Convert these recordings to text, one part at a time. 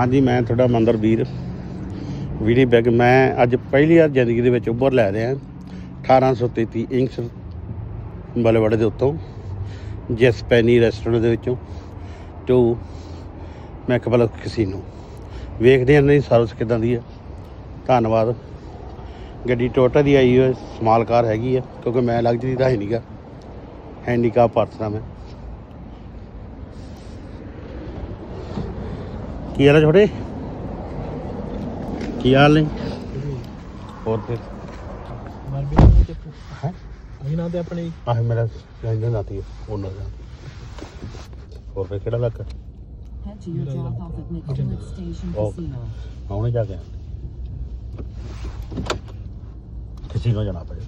ਹਾਂਜੀ, ਮੈਂ ਤੁਹਾਡਾ ਮੰਦਰ ਵੀਰ ਵੀਡੀ ਬੈਗ, ਮੈਂ ਅੱਜ ਪਹਿਲੀ ਵਾਰ ਜ਼ਿੰਦਗੀ ਦੇ ਵਿੱਚ ਉੱਭਰ ਲੈ ਰਿਹਾ। 1833 ਇੰਕਸ ਬਲੇਵੜੇ ਦੇ ਉੱਤੋਂ, ਜਸਪੈਨੀ ਰੈਸਟੋਰੈਂਟ ਦੇ ਵਿੱਚੋਂ ਟੂ ਮੈਕਬਲ ਕਸੀਨੋ ਵੇਖਦੇ ਹਾਂ ਇਹਨਾਂ ਦੀ ਸਰਵਿਸ ਕਿਦਾਂ ਦੀ ਹੈ। ਧੰਨਵਾਦ। ਗੱਡੀ ਟੋਟਾ ਦੀ ਆਈ ਹੋਈ ਸਮਾਲ ਕਾਰ ਹੈਗੀ ਹੈ, ਕਿਉਂਕਿ ਮੈਂ ਲਗਜ਼ਰੀ ਦਾ ਹੈ ਨਹੀਂਗਾ ਹੈਂਡੀਕੈਪ ਪਰਸਨ ਹਾਂ ਮੈਂ। ਕੀ ਹਾਲ ਹੈ ਛੋਟੇ ਕੀ ਹਾਲ ਨੇ? ਹੋਰ ਫਿਰ? ਮਰ ਵੀ ਤੇ ਹੈ? ਅਸੀਂ ਨਾ ਤੇ ਆਪਣੇ ਆਹ ਮੇਰਾ ਰੰਜਨ ਨਾਤੀ ਹੈ ਓਨਰ ਦਾ। ਹੋਰ ਫਿਰ ਕਿਹੜਾ ਲੱਗ Head to your drop off at McCulloch Station Oh. Casino. ਆਉਣੇ ਜਾ ਕੇ ਕਸੀਨੋ ਜਾਣਾ ਪਏ।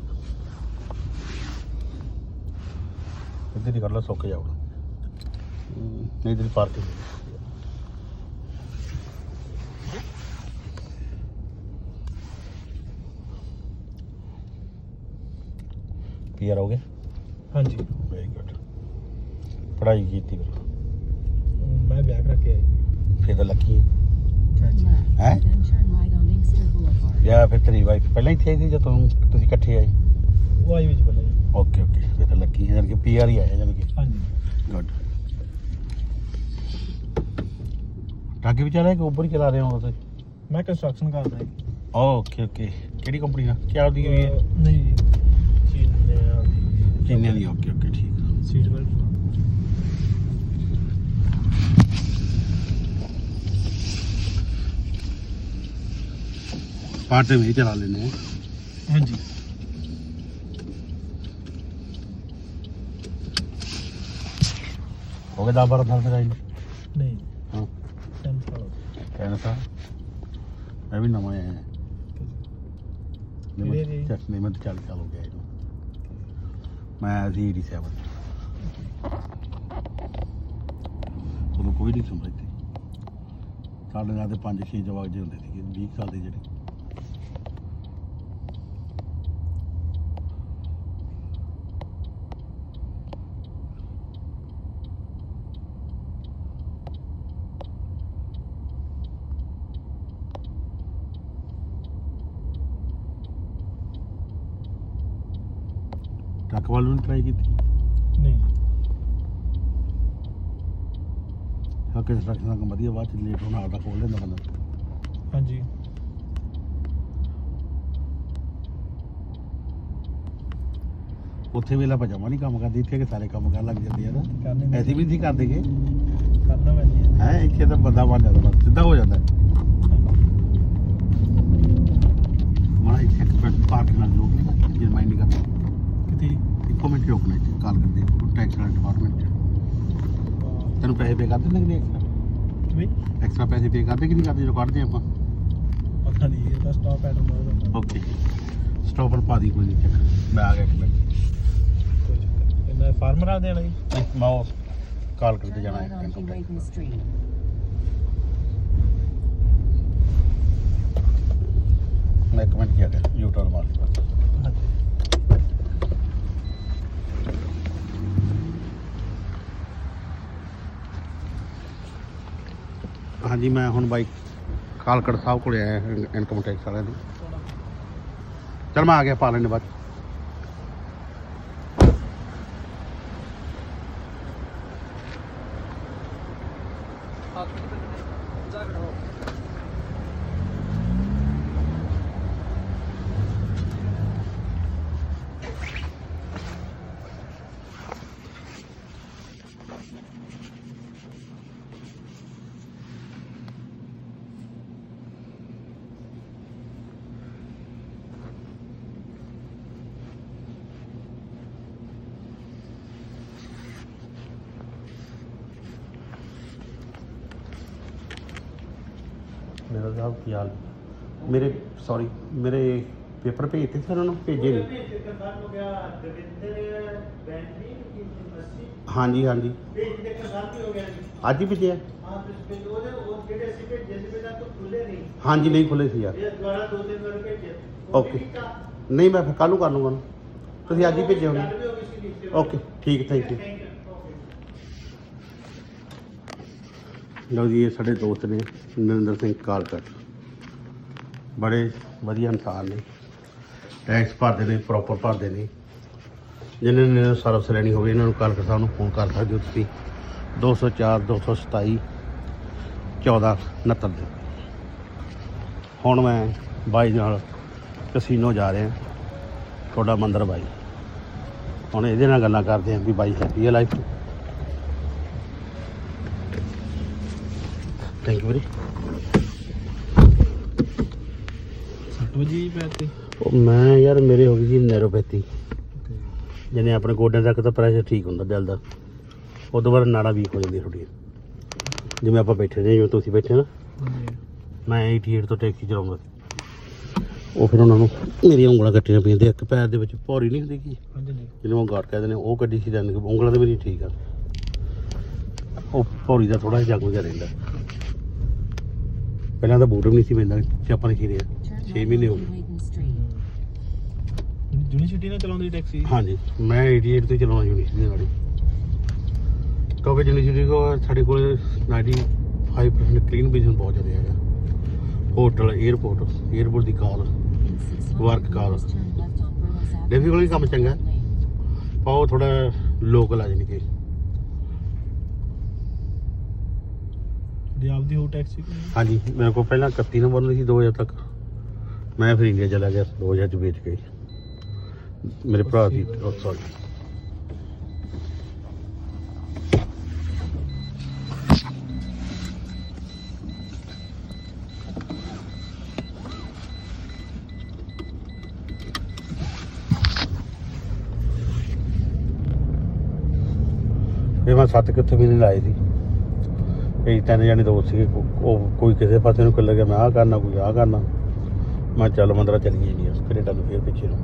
ਇੱਧਰ ਹੀ ਕਰ ਲਾ ਸੁੱਕ ਜਾਉਣਾ ਨਹੀਂ ਦਿਲ ਪਾਰਕਿੰਗ। ਕਲੀਅਰ ਹੋ ਗਿਆ ਹਾਂਜੀ। ਵੈਰੀ ਗੁੱਡ ਪੜ੍ਹਾਈ ਕੀਤੀ ਫਿਰ? ਮੈਂ ਵਿਆਹ ਕਰਾ ਕੇ ਆਇਆ ਫਿਰ ਤਾਂ Lucky Turn left, Huh? then turn right on Inkster Boulevard. ਜਾਂ ਫਿਰ ਤੇਰੀ ਵਾਈਫ ਪਹਿਲਾਂ ਇੱਥੇ ਆਈ ਸੀ ਜਦੋਂ ਤੁਸੀਂ ਇਕੱਠੇ ਆਏ? ਉਹ ਆਈ ਵਿੱਚ ਪਹਿਲਾਂ ਜੀ। ਓਕੇ ਓਕੇ ਫਿਰ ਤਾਂ ਲੱਕੀ ਹੈ। ਜਾਨ ਕਿ ਪੀਆਰ ਹੀ ਆਇਆ ਜਾਨ ਕਿ। ਹਾਂਜੀ। ਗੁੱਡ ਟਾਕੀ ਵੀ ਚਲਾ ਰਿਹਾ ਕਿ ਉੱਪਰ ਹੀ ਚਲਾ ਰਹੇ ਹੋ ਤੁਸੀਂ ਮੈਂ ਕੰਸਟਰਕਸ਼ਨ ਕਰਦਾ ਜੀ। ਓਕੇ ਓਕੇ ਕਿਹੜੀ ਕੰਪਨੀ ਦਾ? ਕੀ ਆਉਂਦੀ ਹੋਈ ਹੈ? ਅਹ, ਨਹੀਂ ਚੀਨ ਨੇ ਚੀਨੀਆਂ ਦੀ ਓਕੇ ਓਕੇ ਠੀਕ ਸੀਟ ਬੈਲਟ ਪਾਰਟ ਤੇ ਵੀ ਚਲਾ ਲੈਨੇ ਆ। ਹਾਂਜੀ। ਹੋ ਗਿਆ 10 12 ਸਾਲ ਫਿਰ ਆਈ? ਨਹੀਂ। ਹਾਂ। 10 ਸਾਲ। ਕਹਿਣਾ ਤਾਂ ਮੈਂ ਵੀ ਨਵਾਂ ਆਇਆ। ਹਾਂ ਕਿਹੜੇ ਜੀ? ਚੱਕ ਨਹੀਂ ਮੈਂ ਤਾਂ ਚੱਲ ਚੱਲ ਹੋ ਗਿਆ ਇਹਨੂੰ। ਮੈਂ ਆਇਆ ਸੀ 87 ਉਦੋਂ ਕੋਈ ਨਹੀਂ ਸਮਝਦੀ। ਸਾਡੇ ਨਾਲ ਤੇ 5 6 ਜਵਾਕ ਜਿਹੇ ਹੁੰਦੇ ਸੀਗੇ 20 ਸਾਲ ਦੇ ਜਿਹੜੇ। ਵੱਲ ਨੂੰ ਟਰਾਈ ਕੀਤੀ? ਨਹੀਂ। ਹਾਂ ਕੰਸਟਰਕਸ਼ਨ ਦਾ ਕੰਮ ਵਧੀਆ ਬਾਅਦ ਚ ਲੇਟ ਹੋਣਾ ਆਪਦਾ ਖੋਲ ਲੈਂਦਾ ਬੰਦਾ। ਹਾਂਜੀ। ਉੱਥੇ ਵੇਲਾ ਪਜਾਮਾ ਨਹੀਂ ਕੰਮ ਕਰਦੀ ਇੱਥੇ ਕਿ ਸਾਰੇ ਕੰਮ ਕਰਨ ਲੱਗ ਜਾਂਦੇ ਆ ਨਾ। ਕਰਨੇ ਐਸੀ ਵੀ ਨਹੀਂ ਕਰਦੇ ਗੇ ਕਰਨਾ ਪੈਂਦੀ ਹੈ ਹੈ ਇੱਥੇ ਤਾਂ ਬੰਦਾ ਬਣ ਜਾਂਦਾ ਬਸ ਸਿੱਧਾ ਹੋ ਜਾਂਦਾ। ਮਾੜਾ ਇੱਥੇ ਇੱਕ ਮਿੰਟ ਪਾਰਕ ਨਾਲ ਜੇ ਮਾਈਂਡ ਕਰਦਾ ਕਿਤੇ ਇੱਕੋ ਮਿੰਟ ਰੁਕਣਾ ਇੱਥੇ? ਕਾਲ ਕਰਦੇ ਟੈਕਸ ਵਾਲੇ ਡਿਪਾਰਟਮੈਂਟ ਚ। ਤੈਨੂੰ ਪੈਸੇ ਪੇ ਕਰ ਦਿੰਦੇ ਕਿ ਨਹੀਂ ਐਕਸਟਰਾ ਵੀ ਐਕਸਟਰਾ ਪੈਸੇ ਪੇ ਕਰਦੇ ਕਿ ਨਹੀਂ ਕਰਦੇ? ਜੋ ਕੱਢਦੇ ਆਪਾਂ। ਪਤਾ ਨਹੀਂ ਇਹਦਾ ਸਟਾਪ ਐਟ ਹੁੰਦਾ ਓਕੇ ਸਟਾਪਰ ਪਾ ਦੀ ਕੋਈ ਨਹੀਂ। ਚੱਕ ਮੈਂ ਆ ਗਿਆ ਇੱਕ ਮਿੰਟ। ਕੋਈ ਚੱਕਰ ਇਹਨਾਂ ਫਾਰਮਰ ਆ ਦੇਣਾ ਜੀ ਨਹੀਂ, ਮੈਂ ਉਹ ਕਾਲ ਕਰਦੇ Turn ਜਾਣਾ right ਹੈ onto Wayton Street. ਮੈਂ ਇੱਕ ਮਿੰਟ ਗਿਆ? ਯੂ ਟਰਨ ਮਾਰ ਲਈ ਬਸ। ਹਾਂਜੀ। ਹਾਂਜੀ, ਮੈਂ ਹੁਣ ਬਾਈ ਕਾਲਕੜ ਸਾਹਿਬ ਕੋਲੇ ਆਇਆ ਇਨਕਮ ਟੈਕਸ ਵਾਲਿਆਂ ਨੂੰ। ਚਲ ਮੈਂ ਆ ਗਿਆ ਪਾ ਲੈਣੇ ਬਾਅਦ 'ਚ। ਮੇਰਾ ਸਾਹਿਬ ਕੀ ਹਾਲ ਮੇਰੇ ਸੌਰੀ ਮੇਰੇ ਪੇਪਰ ਭੇਜਤੇ ਸੀ ਉਹਨਾਂ ਨੂੰ ਭੇਜੇ ਨਹੀਂ ਹਾਂਜੀ ਹਾਂਜੀ। ਅੱਜ ਹੀ ਭੇਜਿਆ। ਹਾਂਜੀ ਨਹੀਂ ਖੁੱਲੇ ਸੀ ਯਾਰ। ਓਕੇ ਨਹੀਂ ਮੈਂ ਫਿਰ ਕੱਲ ਨੂੰ ਕਰ ਲੂੰਗਾ ਉਹਨੂੰ। ਤੁਸੀਂ ਅੱਜ ਹੀ ਭੇਜਿਓ ਓਕੇ ਠੀਕ ਥੈਂਕ ਯੂ ਲਓ ਜੀ, ਇਹ ਸਾਡੇ ਦੋਸਤ ਨੇ ਨਰਿੰਦਰ ਸਿੰਘ ਕਾਲਕਟ। ਬੜੇ ਵਧੀਆ ਇਨਸਾਨ ਨੇ। ਟੈਕਸ ਭਰਦੇ ਨੇ ਪ੍ਰੋਪਰ ਭਰਦੇ ਨੇ। ਜਿਨ੍ਹਾਂ ਨੇ ਸਰਵਿਸ ਲੈਣੀ ਹੋਵੇ, ਇਹਨਾਂ ਨੂੰ ਕਾਲਕਟ ਸਾਹਿਬ ਨੂੰ ਫੋਨ ਕਰ ਸਕਦੇ ਹੋ ਤੁਸੀਂ। 204 227 14 69 ਦੇ। ਹੁਣ ਮੈਂ ਬਾਈ ਨਾਲ ਕਸੀਨੋ ਜਾ ਰਿਹਾ। ਤੁਹਾਡਾ ਮੰਦਰ ਬਾਈ। ਹੁਣ ਇਹਦੇ ਨਾਲ ਗੱਲਾਂ ਕਰਦੇ ਆਂ ਵੀ ਬਾਈ ਹੈਪੀ ਹੈ ਲਾਈਫ ਥੈਂਕ ਯੂ ਵੀਰੇ ਸੱਟ ਵਜੀ ਪੈਰ ਤੇ? ਉਹ ਮੈਂ ਯਾਰ ਮੇਰੇ ਹੋ ਗਈ ਸੀ ਨੈਰੋਪੈਥੀ ਜਿਹਨੇ ਆਪਣੇ ਗੋਡਿਆਂ ਤੱਕ ਤਾਂ ਪ੍ਰੈਸ਼ਰ ਠੀਕ ਹੁੰਦਾ ਦਿਲ ਦਾ। ਉਹ ਤੋਂ ਬਾਅਦ ਨਾੜਾਂ ਵੀਕ ਹੋ ਜਾਂਦੀਆਂ ਥੋੜ੍ਹੀਆਂ ਜਿਵੇਂ ਆਪਾਂ ਬੈਠੇ ਨੇ ਜਿਵੇਂ ਤੁਸੀਂ ਬੈਠੇ ਨਾ। ਮੈਂ 88 ਤੋਂ ਟੈਕਸੀ ਚਲਾਉਂਦਾ। ਸੀ ਉਹ ਫਿਰ ਉਹਨਾਂ ਨੂੰ ਮੇਰੀਆਂ ਉਂਗਲਾਂ ਕੱਟੀਆਂ ਪੈਂਦੀਆਂ ਇੱਕ ਪੈਰ ਦੇ ਵਿੱਚ ਭੌਰੀ ਨਹੀਂ ਹੁੰਦੀ ਕੀ? ਜਿਹਨੂੰ ਉਹ ਗਾਟ ਕਹਿੰਦੇ ਨੇ ਉਹ ਕੱਢੀ ਸੀ ਜਾਂਦੇ ਉਂਗਲਾਂ ਦੇ ਵੀ ਨਹੀਂ ਠੀਕ ਆ। ਉਹ ਭੌਰੀ ਦਾ ਥੋੜਾ ਜਿਹਾ ਜਗ ਜਿਹਾ ਰਹਿੰਦਾ। ਪਹਿਲਾਂ ਤਾਂ ਬੂਟ ਵੀ ਨਹੀਂ ਸੀ ਪੈਂਦਾ ਸਿਆਪਾ ਨਹੀਂ ਸੀ ਰਿਹਾ 6 ਮਹੀਨੇ ਹੋ ਗਏ। ਯੂਨੀਵਰਸਿਟੀ ਨਾਲ ਚਲਾਉਂਦੀ ਟੈਕਸੀ? ਹਾਂਜੀ ਮੈਂ 88 ਤੋਂ ਚਲਾਉਣਾ ਯੂਨੀਵਰਸਿਟੀ ਦੀ ਗਾੜੀ ਕਿਉਂਕਿ ਯੂਨੀਵਰਸਿਟੀ ਕੋਲ ਸਾਡੇ ਕੋਲ 95% ਕਲੀਨ ਵਿਜ਼ਨ ਬਹੁਤ ਜ਼ਿਆਦਾ ਹੈਗਾ। ਹੋਟਲ 에어ਪੋਰਟ 에어ਪੋਰਟ ਦੀ ਕਾਰ ਵਰਕ ਕਾਰ ਡੈਫੀ ਕੋਲ ਕੰਮ ਚੰਗਾ। ਪਾਓ ਥੋੜਾ ਲੋਕਲ ਆ ਜਾਨੀ ਕਿ। ਦੀ ਆਪਦੀ ਹੋ ਟੈਕਸੀ ਹਾਂਜੀ ਮੇਰੇ ਕੋਲ ਪਹਿਲਾਂ 31 ਨੰਬਰ ਹੁੰਦੀ ਸੀ 2000 ਤੱਕ। ਮੈਂ ਫਿਰ ਇੰਡੀਆ ਚਲਾ ਗਿਆ 2000 ਚ ਵੇਚ ਕੇ। ਮੇਰੇ ਭਰਾ ਦੀ ਸੌਰੀ ਇਹ ਮੈਂ ਸੱਤ ਕਿੱਥੇ ਵੀ ਨਹੀਂ ਲਾਏ ਸੀ। ਇਹ ਤਿੰਨ ਜਣੇ ਦੋਸਤ ਸੀਗੇ, ਕੋ- ਉਹ ਕੋਈ ਕਿਸੇ ਪਾਸੇ ਨੂੰ ਕੱਲ ਗਿਆ, ਮੈਂ ਆਹ ਕਰਨਾ, ਕੋਈ ਆਹ ਕਰਨਾ। ਮੈਂ ਕਿਹਾ ਚੱਲ ਮੰਦਰਾ ਚੱਲੀਏ ਇੰਡੀਆ ਕੈਨੇਡਾ ਨੂੰ ਫੇਰ ਪਿੱਛੇ ਨੂੰ।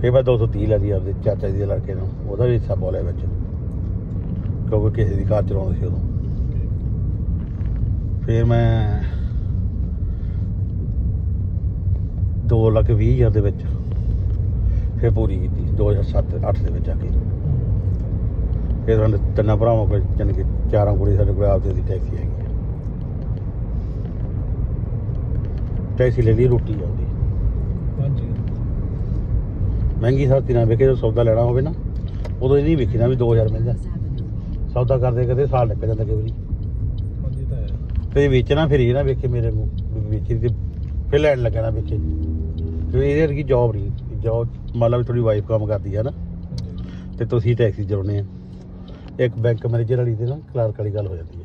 ਫੇਰ ਮੈਂ 230 ਲੈ ਲਈ ਆਪਦੇ ਚਾਚਾ ਜੀ ਦੇ ਲੜਕੇ ਨੂੰ, ਉਹਦਾ ਵੀ ਹਿੱਸਾ ਬੋਲਿਆ ਵਿੱਚ। ਕਿਉਂਕਿ ਕਿਸੇ ਦੀ ਕਾਰ ਚਲਾਉਂਦਾ ਸੀ ਉਦੋਂ। ਫੇਰ ਮੈਂ 2 ਲੱਖ ਵੀਹ ਹਜ਼ਾਰ ਦੇ ਵਿੱਚ ਫੇਰ ਪੂਰੀ ਕੀਤੀ 2007 8 ਦੇ ਵਿੱਚ ਆ ਕੇ। ਫਿਰ ਸਾਡੇ ਤਿੰਨਾਂ ਭਰਾਵਾਂ ਕੋਲ ਜਾਣੀ ਕਿ ਚਾਰਾਂ ਕੁੜੀ ਸਾਡੇ ਕੋਲ ਆਪਦੀ ਦੀ ਟੈਕਸੀ ਹੈਗੀ ਟੈਕਸੀ ਲੈ ਲਈ ਰੋਟੀ ਆਉਂਦੀ ਹਾਂਜੀ। ਮਹਿੰਗੀ ਸਸਤੀ ਨਾ ਵੇਖੇ ਜਦੋਂ ਸੌਦਾ ਲੈਣਾ ਹੋਵੇ ਨਾ ਉਦੋਂ ਇਹ ਨਹੀਂ ਵੇਖੀ ਨਾ ਵੀ 2000 ਮਿਲਦਾ. ਸੌਦਾ ਕਰਦੇ ਕਦੇ ਸਾਲ ਨਿਕਲ ਜਾਂਦਾ ਕਈ ਵਾਰੀ ਹਾਂਜੀ ਤਾਂ ਹੈ। ਵੇਚਣਾ ਫਿਰ ਇਹ ਨਾ ਵੇਖੇ ਮੇਰੇ ਨੂੰ ਵੀ ਵੇਚੀ ਤੇ ਫਿਰ ਲੈਣ ਲੱਗਣਾ ਵੇਚੇ ਕਿਉਂਕਿ ਇਹਦੇ ਵਰਗੀ ਜੌਬ ਨਹੀਂ ਜੌਬ ਮੰਨ ਲਓ ਵੀ ਤੁਹਾਡੀ ਵਾਈਫ ਕੰਮ ਕਰਦੀ ਹੈ ਨਾ। ਤੇ ਤੁਸੀਂ ਟੈਕਸੀ ਚਲਾਉਣੇ ਆ। ਇੱਕ ਬੈਂਕ ਮੈਨੇਜਰ ਵਾਲੀ ਤੇ ਨਾ ਕਲਰਕ ਵਾਲੀ ਗੱਲ ਹੋ ਜਾਂਦੀ ਹੈ।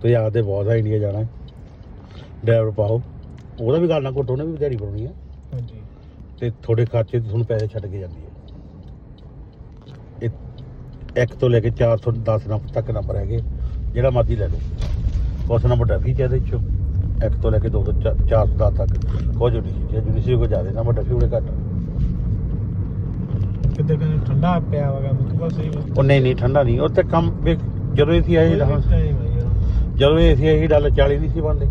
ਤੁਸੀਂ ਆਪਦੇ ਬੌਸ ਆ ਇੰਡੀਆ ਜਾਣਾ ਡਰਾਈਵਰ ਪਾਓ। ਉਹਦਾ ਵੀ ਗੱਲ ਨਾ ਘੁੱਟੋ ਉਹਨੇ ਵੀ ਦਿਹਾੜੀ ਪਾਉਣੀ ਹੈ। ਹਾਂਜੀ। ਤੇ ਤੁਹਾਡੇ ਖਾਤੇ 'ਚ ਤੁਹਾਨੂੰ ਪੈਸੇ ਛੱਡ ਕੇ ਜਾਂਦੀ ਹੈ। ਇਹ ਇੱਕ ਤੋਂ ਲੈ ਕੇ 410 ਨੰਬਰ ਤੱਕ ਨੰਬਰ ਹੈਗੇ। ਜਿਹੜਾ ਮਰਜ਼ੀ ਲੈ ਲਓ। ਉਸ ਨੰਬਰ ਡੱਫੀ ਚਾਹਦੇ ਚੋ। ਇੱਕ ਤੋਂ ਲੈ ਕੇ 200 410 ਤੱਕ। ਕੁਝ ਨਹੀਂ। ਜੇ ਜੁਨੀਸੀ ਕੋ ਜ਼ਿਆਦਾ ਨੰਬਰ ਡੱਫੀ ਉਹਦੇ ਘੱਟ। ਕਿਤੇ ਕਹਿੰਦੇ ਠੰਡਾ ਪਿਆ ਵਗਾ ਮੁੱਖ ਪਾਸੇ ਉਹ ਨਹੀਂ ਨਹੀਂ ਠੰਡਾ ਨਹੀਂ। ਉਹ ਤੇ ਕੰਮ ਵੇਖ, ਜਦੋਂ ਇਹ ਸੀ ਆਏ ਜਦੋਂ ਇਹ ਸੀ ਇਹ ਡਾਲਰ 40 ਨਹੀਂ ਸੀ ਬੰਦੇ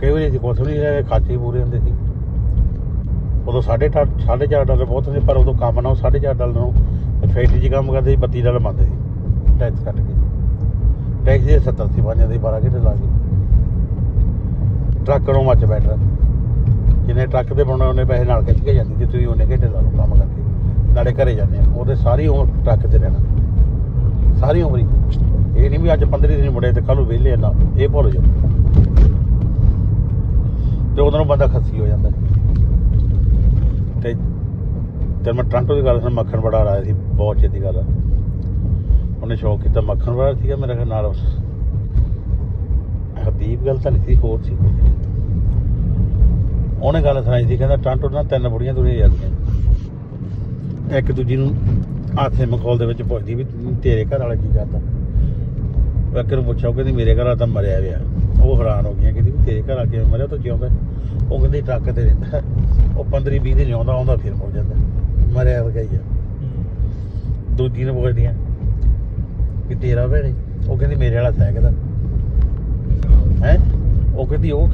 ਕਈ ਵਾਰੀ ਅਸੀਂ ਕੁਛ ਨਹੀਂ ਰਹੇ ਖਾਤੇ ਹੀ ਪੂਰੇ ਹੁੰਦੇ ਸੀ। ਉਦੋਂ 4.5 4.5 ਡਾਲਰ ਬਹੁਤ ਹੁੰਦੇ ਪਰ ਉਦੋਂ ਕੰਮ ਨਾ ਉਹ 4.5 ਡਾਲਰ ਨੂੰ ਫੈਕਟਰੀ 'ਚ ਕੰਮ ਕਰਦੇ ਸੀ 32 ਡਾਲਰ ਮੰਗਦੇ ਸੀ। ਟੈਕਸ ਕੱਟ ਕੇ। ਟੈਕਸ ਦੇ 70 ਸੀ ਬਣ ਜਾਂਦੇ ਸੀ 12 ਘੰਟੇ ਲਾ ਕੇ। ਟਰੱਕ ਨੂੰ ਮੱਚ ਬੈਠਾ ਜਿੰਨੇ ਟਰੱਕ ਦੇ ਬਣਾਉਣੇ, ਉਹਨੇ ਪੈਸੇ ਨਾਲ ਖਿੱਚ ਕੇ ਜਾਂਦੀ ਤੇ ਤੁਸੀਂ ਉਹਨੇ ਘੰਟੇ ਲਾ ਲਓ ਕੰਮ ਕਰਕੇ ਨਾਲੇ ਘਰੇ ਜਾਂਦੇ ਆ। ਉਹਦੇ ਸਾਰੀ ਉਮਰ ਟਰੱਕ ਤੇ ਰਹਿਣਾ। ਸਾਰੀ ਉਮਰ ਹੀ। ਇਹ ਨਹੀਂ ਵੀ ਅੱਜ 15 ਦਿਨ ਮੁੜੇ ਤੇ ਕੱਲ ਨੂੰ ਵਿਹਲੇ ਨਾ, ਇਹ ਭੁੱਲ ਜਾਓ। ਤੇ ਉਦੋਂ ਬੰਦਾ ਖੱਸੀ ਹੋ ਜਾਂਦਾ। ਤੇ ਤੇ ਮੈਂ ਟ੍ਰਾਂਟੋ ਦੀ ਗੱਲ ਸੁਣ, ਮੱਖਣ ਬੜਾ ਆਇਆ ਸੀ, ਬਹੁਤ ਚੇਤੀ ਗੱਲ ਆ। ਉਹਨੇ ਸ਼ੌਕ ਕੀਤਾ, ਮੱਖਣ ਬੜਾ ਸੀਗਾ, ਮੇਰੇ ਖਿਆਲ ਨਾਲ। ਹਰਦੀਪ ਗੱਲ ਤਾਂ ਨਹੀਂ ਸੀ, ਹੋਰ ਸੀ ਉਹਨੇ ਗੱਲ ਸੁਣਾਈ ਸੀ, ਕਹਿੰਦਾ ਟ੍ਰਾਂਟੋ ਨਾਲ ਤਿੰਨ ਬੁੜੀਆਂ ਤੁਰੀਆਂ ਜਾਂਦੀਆਂ ਇੱਕ ਦੂਜੀ ਨੂੰ ਹਾਥੇ ਮਖੌਲ ਦੇ ਵਿੱਚ ਪੁੱਛਦੀ ਵੀ ਤੇਰੇ ਘਰ ਵਾਲਾ ਕੀ ਕਰਦਾ? ਵਕਰ ਨੂੰ ਪੁੱਛਿਆ, ਉਹ ਕਹਿੰਦੀ ਮੇਰੇ ਘਰ ਵਾਲਾ ਤਾਂ ਮਰਿਆ ਹੋਇਆ। ਉਹ ਹੈਰਾਨ ਹੋ ਗਈਆਂ, ਕਹਿੰਦੀ ਵੀ ਤੇਰੇ ਘਰ ਆ ਕੇ ਮਰਿਆ ਤਾਂ ਜਿਉਂਦਾ। ਉਹ ਕਹਿੰਦੀ ਟਰੱਕ ਤੇ ਰਹਿੰਦਾ। ਉਹ 15 20 ਦਿਨ ਜਿਉਂਦਾ ਆਉਂਦਾ ਫਿਰ ਮੁੜ ਜਾਂਦਾ। ਮਰਿਆ ਵਰਗਾ ਹੀ ਆ। ਦੂਜੀ ਨੂੰ ਪੁੱਛਦੀਆਂ ਕਿ ਤੇਰਾ ਭੈਣੇ, ਉਹ ਕਹਿੰਦੀ ਮੇਰੇ ਵਾਲਾ ਸਹਿਕਦਾ ਹੈ? ਉਹ ਕਹਿੰਦੀ ਉਹ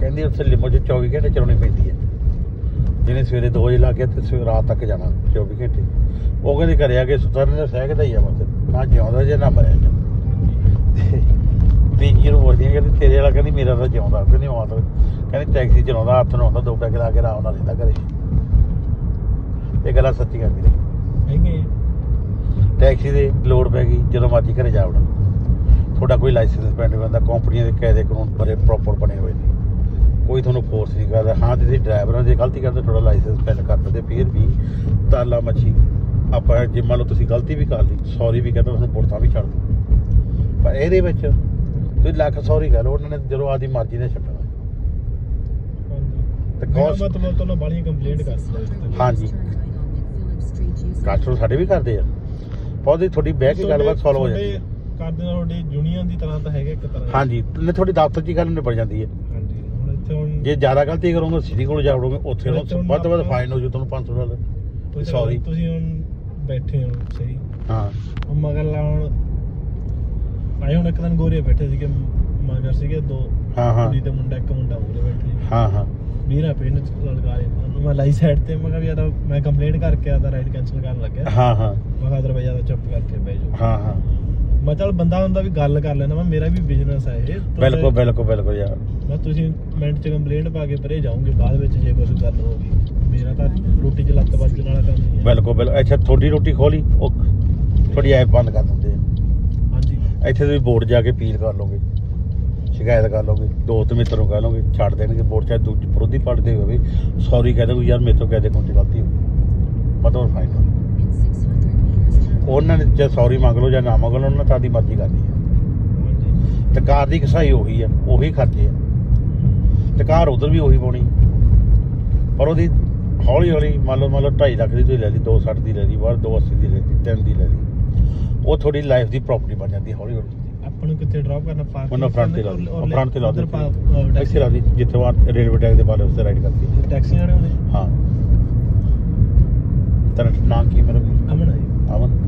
ਕਹਿੰਦੀ ਉੱਥੇ ਲਿਮੋ 'ਚ 24 ਘੰਟੇ ਚਲਾਉਣੀ ਪੈਂਦੀ ਹੈ। ਜਿਹਨੇ ਸਵੇਰੇ 2 ਵਜੇ ਲਾ ਕੇ ਤੇ ਸਵੇਰ ਰਾਤ ਤੱਕ ਜਾਣਾ 24 ਘੰਟੇ। ਉਹ ਕਹਿੰਦੀ ਘਰੇ ਆ ਕੇ ਸੁਤਰਨ ਦਾ ਸਹਿਕਦਾ ਹੀ ਆ ਬਸ। ਨਾ ਜਿਉਂਦਾ ਜੇ ਨਾ ਮਰਿਆ ਜਾ। ਤੀਜੀ ਨੂੰ ਆ ਕਹਿੰਦੀ ਤੇਰੇ ਵਾਲਾ ਕਹਿੰਦੀ ਮੇਰਾ ਤਾਂ ਜਿਉਂਦਾ ਕਹਿੰਦੀ ਆਉਂਦਾ ਕਹਿੰਦੀ ਟੈਕਸੀ ਚਲਾਉਂਦਾ ਹੱਥ ਨੂੰ ਆਉਂਦਾ ਦੋ ਪੈਗ ਲਾ ਕੇ ਆਰਾਮ ਨਾਲ ਰਹਿੰਦਾ ਘਰੇ। ਇਹ ਗੱਲਾਂ ਸੱਚੀਆਂ ਵੀਰੇ ਹੈਗੇ ਟੈਕਸੀ ਦੇ ਲੋਡ ਪੈ ਗਈ ਜਦੋਂ ਮਰਜ਼ੀ ਘਰੇ ਜਾ ਵੜੋ। ਤੁਹਾਡਾ ਕੋਈ ਲਾਇਸੈਂਸ ਪੈਂਡ ਬੰਦਾ ਕੰਪਨੀਆਂ ਦੇ ਕਾਇਦੇ ਕਾਨੂੰਨ ਬੜੇ ਪ੍ਰੋਪਰ ਬਣੇ ਹੋਏ ਨੇ। ਕੋਈ ਤੁਹਾਨੂੰ ਫੋਰਸ ਨਹੀਂ ਕਰਦਾ। ਹਾਂ ਤੁਸੀਂ ਡਰਾਈਵਰਾਂ ਦੀ ਗਲਤੀ ਕਰਦੇ ਤੁਹਾਡਾ ਲਾਇਸੈਂਸ ਪੈਨ ਕਰ ਦਿੰਦੇ ਫਿਰ ਵੀ ਤਾਲਾ ਮੱਛੀ ਆਪਾਂ ਜੇ ਮੰਨ ਲਓ ਤੁਸੀਂ ਗਲਤੀ ਵੀ ਕਰ ਲਈ ਸੌਰੀ ਵੀ ਕਹਿੰਦਾ ਤੁਹਾਨੂੰ ਪੁਰਤਾ ਵੀ ਛੱਡ ਦੋ ਪਰ ਇਹਦੇ ਵਿੱਚ ਤੁਸੀਂ ਲੱਖ ਸੌਰੀ ਕਰ ਲਓ ਉਹਨਾਂ ਨੇ ਜਦੋਂ ਆਦੀ ਮਰਜ਼ੀ ਨੇ ਛੱਡਣਾ। ਤੇ cost- ਮਤਲਬ ਤੋਂ ਨਾ ਬਾਲੀਆਂ ਕੰਪਲੇਂਟ ਕਰ ਦਿੱਤਾ ਹਾਂਜੀ। ਕਾਸਟਰ ਸਾਡੇ ਵੀ ਕਰਦੇ ਆ। ਬਹੁਤੀ ਤੁਹਾਡੀ ਬਹਿ ਕੇ ਗੱਲਬਾਤ ਸੋਲਵ ਹੋ ਜਾਂਦੀ ਹੈ। ਕਰਦੇ ਨਾਲ ਤੁਹਾਡੀ ਯੂਨੀਅਨ ਦੀ ਤਰ੍ਹਾਂ ਤਾਂ ਹੈਗਾ ਇੱਕ ਤਰ੍ਹਾਂ। ਹਾਂਜੀ ਤੁਹਾਡੀ ਦਫ਼ਤਰ 'ਚ ਗੱਲ ਨਿਬੜ ਜਾਂਦੀ ਹੈ। ਜੇ ਜ਼ਿਆਦਾ ਗਲਤੀ ਕਰੋਗੇ ਸਿਟੀ ਕੋਲ ਜਾਓਗੇ ਉੱਥੇ ਉਹਨੂੰ ਵੱਧ ਤੋਂ ਵੱਧ ਫਾਈਨ ਹੋ ਜੂ ਤੁਹਾਨੂੰ 500 ਡਾਲਰ। ਤੁਸੀਂ- sorry। ਤੁਸੀਂ ਹੁਣ ਬੈਠੇ ਹੋ ਸਹੀ? ਹਾਂ। ਉਹ ਮਗਰ ਲਾਉਣ ਆਏ ਹੁਣ ਇੱਕ ਦਿਨ ਗੋਰੇ ਬੈਠੇ ਸੀਗੇ ਮਗਰ ਸੀਗੇ ਦੋ। ਹਾਂ ਹਾਂ। ਕੁੜੀ ਤੇ ਮੁੰਡਾ ਇੱਕ ਮੁੰਡਾ ਮੂਰੇ ਬੈਠੇ ਹਾਂ ਹਾਂ। ਵੀਰਾ ਪਿੰਡ ਚ ਲਲਕਾਰੇ ਉਹਨੂੰ ਮੈਂ ਲਾਈ ਸਾਈਡ ਤੇ ਮੈਂ ਕਿਹਾ ਵੀ ਯਾਰ ਮੈਂ ਕੰਪਲੇਂਟ ਕਰਕੇ ਆਦਾ ਰਾਈਡ ਕੈਨਸਲ ਕਰਨ ਲੱਗਿਆ। ਹਾਂ ਹਾਂ। ਮੈਂ ਕਿਹਾ ਦਰਵਾਜ਼ਾ ਦਾ ਚੁੱਪ ਕਰਕੇ ਬਹਿ ਜਾਓ। ਹਾਂ ਹਾਂ। ਮੈਂ ਚੱਲ ਬੰਦਾ ਹੁੰਦਾ ਵੀ ਗੱਲ ਕਰ ਲੈਣਾ ਮੈਂ ਮੇਰਾ ਵੀ ਬਿਜ਼ਨਸ ਹੈ ਇਹ। ਬਿਲਕੁਲ ਬਿਲਕੁਲ ਬਿਲਕੁਲ ਯਾਰ। ਮੈਂ ਤੁਸੀਂ ਮਿੰਟ ਚ ਕੰਪਲੇਂਟ ਪਾ ਕੇ ਪਰੇ ਜਾਓਗੇ ਬਾਅਦ ਵਿੱਚ ਜੇ ਕੁਝ ਗੱਲ ਹੋ ਗਈ। ਮੇਰਾ ਤਾਂ ਰੋਟੀ ਚ ਲੱਤ ਵੱਜਣ ਵਾਲਾ ਕੰਮ ਨਹੀਂ ਹੈ ਬਿਲਕੁਲ ਬਿਲਕੁਲ। ਅੱਛਾ ਤੁਹਾਡੀ ਰੋਟੀ ਖੋਲੀ? ਉਹ ਤੁਹਾਡੀ ਐਪ ਬੰਦ ਕਰ ਦਿੰਦੇ ਆ। ਹਾਂਜੀ। ਇੱਥੇ ਤੁਸੀਂ ਬੋਰਡ ਜਾ ਕੇ ਅਪੀਲ ਕਰ ਲਓਗੇ ਸ਼ਿਕਾਇਤ ਕਰ ਲਓਗੇ ਦੋਸਤ ਮਿੱਤਰ ਕਹਿ ਲਓਗੇ ਛੱਡ ਦੇਣਗੇ ਬੋਰਡ ਚਾਹੇ ਦੂਜੀ ਵਿਰੋਧੀ ਪੜਦੇ ਹੋਵੇ। ਸੌਰੀ ਕਹਿ ਦੋ ਯਾਰ ਮੇਰੇ ਤੋਂ ਕਹਿ ਦੇ ਕੋਈ ਗਲਤੀ ਹੋ ਗਈ। ਮਤਲਬ ਫਾਈਨ ਉਹਨਾਂ ਨੇ ਜੇ ਸੌਰੀ ਮੰਗ ਲਓ ਜਾਂ ਨਾ ਮੰਗ ਲਓ ਉਹਨਾਂ ਤੁਹਾਡੀ ਮਰਜ਼ੀ ਕਰਨੀ ਹੈ। ਤੇ ਕਾਰ ਦੀ ਕਸਾਈ ਉਹੀ ਆ ਉਹੀ ਖਰਚੇ ਆ। ਤੇ ਕਾਰ ਉਧਰ ਵੀ ਉਹੀ ਪਾਉਣੀ। ਪਰ ਉਹਦੀ ਹੌਲੀ ਹੌਲੀ ਮੰਨ ਲਓ ਮੰਨ ਲਓ 2.5 ਲੱਖ ਦੀ ਤੁਸੀਂ ਲੈ ਲਈ 260 ਦੀ ਲੈ ਲਈ ਬਾਅਦ 280 ਦੀ ਲੈ ਲਈ 3 ਦੀ ਲੈ ਲਈ ਉਹ ਤੁਹਾਡੀ ਲਾਈਫ ਦੀ ਪ੍ਰਾਪਰਟੀ ਬਣ ਜਾਂਦੀ ਹੌਲੀ ਹੌਲੀ। ਆਪਾਂ ਨੂੰ ਕਿੱਥੇ ਡ੍ਰੌਪ ਕਰਨਾ ਪਾਰਕ ਉਹਨਾਂ ਫਰੰਟ ਤੇ ਲਾ ਦੇ ਫਰੰਟ ਤੇ ਲਾ ਦੇ ਇੱਥੇ ਲਾ ਦੀ ਜਿੱਥੇ ਵਾ ਰੇਲਵੇ ਟੈਕ ਦੇ ਬਾਲੇ ਉਸ ਤੇ ਰਾਈਡ ਕਰਦੀ ਟੈਕਸੀ ਵਾਲੇ ਹੁੰਦੇ ਹਾਂ। ਤੇਰਾ ਨਾਮ ਕੀ ਮੇਰਾ ਅਮਨ ਹੈ